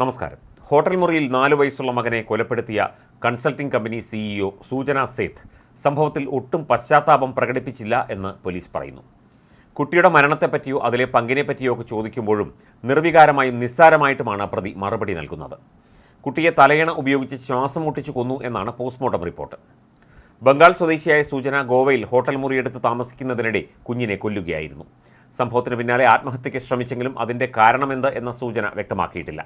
നമസ്കാരം. ഹോട്ടൽ മുറിയിൽ നാല് വയസ്സുള്ള മകനെ കൊലപ്പെടുത്തിയ കൺസൾട്ടിംഗ് കമ്പനി സിഇഒ സൂചന സേത്ത് സംഭവത്തിൽ ഒട്ടും പശ്ചാത്താപം പ്രകടിപ്പിച്ചില്ല എന്ന് പോലീസ് പറയുന്നു. കുട്ടിയുടെ മരണത്തെപ്പറ്റിയോ അതിലെ പങ്കിനെപ്പറ്റിയോ ഒക്കെ ചോദിക്കുമ്പോഴും നിർവികാരമായും നിസ്സാരമായിട്ടുമാണ് പ്രതി മറുപടി നൽകുന്നത്. കുട്ടിയെ തലയണ ഉപയോഗിച്ച് ശ്വാസം മുട്ടിച്ചു കൊന്നു എന്നാണ് പോസ്റ്റ്മോർട്ടം റിപ്പോർട്ട്. ബംഗാൾ സ്വദേശിയായ സൂചന ഗോവയിൽ ഹോട്ടൽ മുറിയെടുത്ത് താമസിക്കുന്നതിനിടെ കുഞ്ഞിനെ കൊല്ലുകയായിരുന്നു. സംഭവത്തിന് പിന്നാലെ ആത്മഹത്യയ്ക്ക് ശ്രമിച്ചെങ്കിലും അതിന്റെ കാരണമെന്ത് എന്ന സൂചന വ്യക്തമാക്കിയിട്ടില്ല.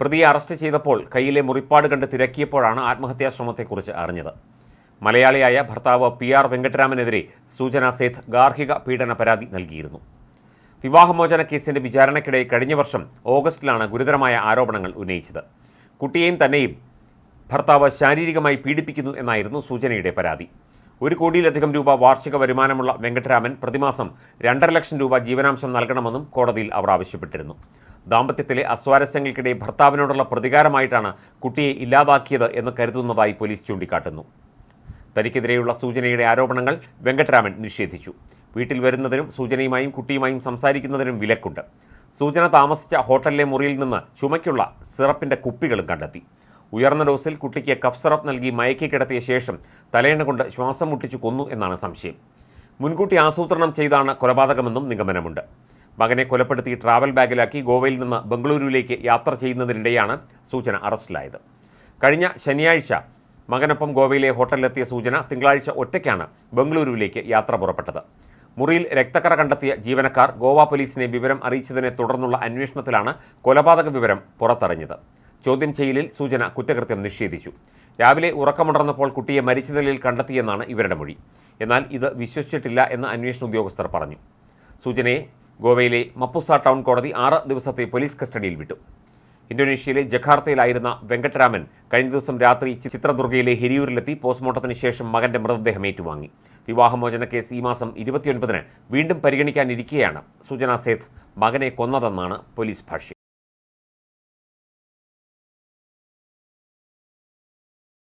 പ്രതിയെ അറസ്റ്റ് ചെയ്തപ്പോൾ കയ്യിലെ മുറിപ്പാട് കണ്ട് തിരക്കിയപ്പോഴാണ് ആത്മഹത്യാ ശ്രമത്തെക്കുറിച്ച് അറിഞ്ഞത്. മലയാളിയായ ഭർത്താവ് പി ആർ വെങ്കട്ടരാമനെതിരെ സൂചന സേത്ത് ഗാർഹിക പീഡന പരാതി നൽകിയിരുന്നു. വിവാഹമോചന കേസിന്റെ വിചാരണയ്ക്കിടെ കഴിഞ്ഞ വർഷം ഓഗസ്റ്റിലാണ് ഗുരുതരമായ ആരോപണങ്ങൾ ഉന്നയിച്ചത്. കുട്ടിയെയും തന്നെയും ഭർത്താവ് ശാരീരികമായി പീഡിപ്പിക്കുന്നു എന്നായിരുന്നു സൂചനയുടെ പരാതി. ഒരു കോടിയിലധികം രൂപ വാർഷിക വരുമാനമുള്ള വെങ്കട്ടരാമൻ പ്രതിമാസം രണ്ടര ലക്ഷം രൂപ ജീവനാംശം നൽകണമെന്നും കോടതിയിൽ അവർ ആവശ്യപ്പെട്ടിരുന്നു. ദാമ്പത്യത്തിലെ അസ്വാരസ്യങ്ങൾക്കിടെ ഭർത്താവിനോടുള്ള പ്രതികാരമായിട്ടാണ് കുട്ടിയെ ഇല്ലാതാക്കിയത് എന്ന് കരുതുന്നതായി പോലീസ് ചൂണ്ടിക്കാട്ടുന്നു. തനിക്കെതിരെയുള്ള സൂചനയുടെ ആരോപണങ്ങൾ വെങ്കട്ടരാമൻ നിഷേധിച്ചു. വീട്ടിൽ വരുന്നതിനും സൂചനയുമായും കുട്ടിയുമായും സംസാരിക്കുന്നതിനും വിലക്കുണ്ട്. സൂചന താമസിച്ച ഹോട്ടലിലെ മുറിയിൽ നിന്ന് ചുമയ്ക്കുള്ള സിറപ്പിന്റെ കുപ്പികളും കണ്ടെത്തി. ഉയർന്ന ഡോസിൽ കുട്ടിക്ക് കഫ് സിറപ്പ് നൽകി മയക്കി കിടത്തിയ ശേഷം തലയണ കൊണ്ട് ശ്വാസം മുട്ടിച്ചു കൊന്നു എന്നാണ് സംശയം. മുൻകൂട്ടി ആസൂത്രണം ചെയ്താണ് കൊലപാതകമെന്നും നിഗമനമുണ്ട്. മകനെ കൊലപ്പെടുത്തി ട്രാവൽ ബാഗിലാക്കി ഗോവയിൽ നിന്ന് ബംഗളൂരുവിലേക്ക് യാത്ര ചെയ്യുന്നതിനിടെയാണ് സൂചന അറസ്റ്റിലായത്. കഴിഞ്ഞ ശനിയാഴ്ച മകനൊപ്പം ഗോവയിലെ ഹോട്ടലിലെത്തിയ സൂചന തിങ്കളാഴ്ച ഒറ്റയ്ക്കാണ് ബംഗളൂരുവിലേക്ക് യാത്ര പുറപ്പെട്ടത്. മുറിയിൽ രക്തക്കറ കണ്ടെത്തിയ ജീവനക്കാർ ഗോവ പോലീസിനെ വിവരം അറിയിച്ചതിനെ തുടർന്നുള്ള അന്വേഷണത്തിലാണ് കൊലപാതക വിവരം പുറത്തറിഞ്ഞത്. ചോദ്യം ചെയ്യലിൽ സൂചന കുറ്റകൃത്യം നിഷേധിച്ചു. രാവിലെ ഉറക്കമുണർന്നപ്പോൾ കുട്ടിയെ മരിച്ച നിലയിൽ കണ്ടെത്തിയെന്നാണ് ഇവരുടെ മൊഴി. എന്നാൽ ഇത് വിശ്വസിച്ചിട്ടില്ല എന്ന് അന്വേഷണ ഉദ്യോഗസ്ഥർ പറഞ്ഞു. സൂചനയെ ഗോവയിലെ മപ്പുസ ടൗൺ കോടതി ആറ് ദിവസത്തെ പോലീസ് കസ്റ്റഡിയിൽ വിട്ടു. ഇന്തോനേഷ്യയിലെ ജക്കാർത്തയിലായിരുന്ന വെങ്കട്ടരാമൻ കഴിഞ്ഞ ദിവസം രാത്രി ചിത്രദുർഗയിലെ ഹിരിയൂരിലെത്തി പോസ്റ്റ്മോർട്ടത്തിന് ശേഷം മകന്റെ മൃതദേഹം ഏറ്റുവാങ്ങി. വിവാഹമോചന കേസ് ഈ മാസം ഇരുപത്തിയൊൻപതിന് വീണ്ടും പരിഗണിക്കാനിരിക്കെയാണ്. സുജന സേത്ത് മകനെ കൊന്നതെന്നാണ് പോലീസ് ഭാഷ്യം.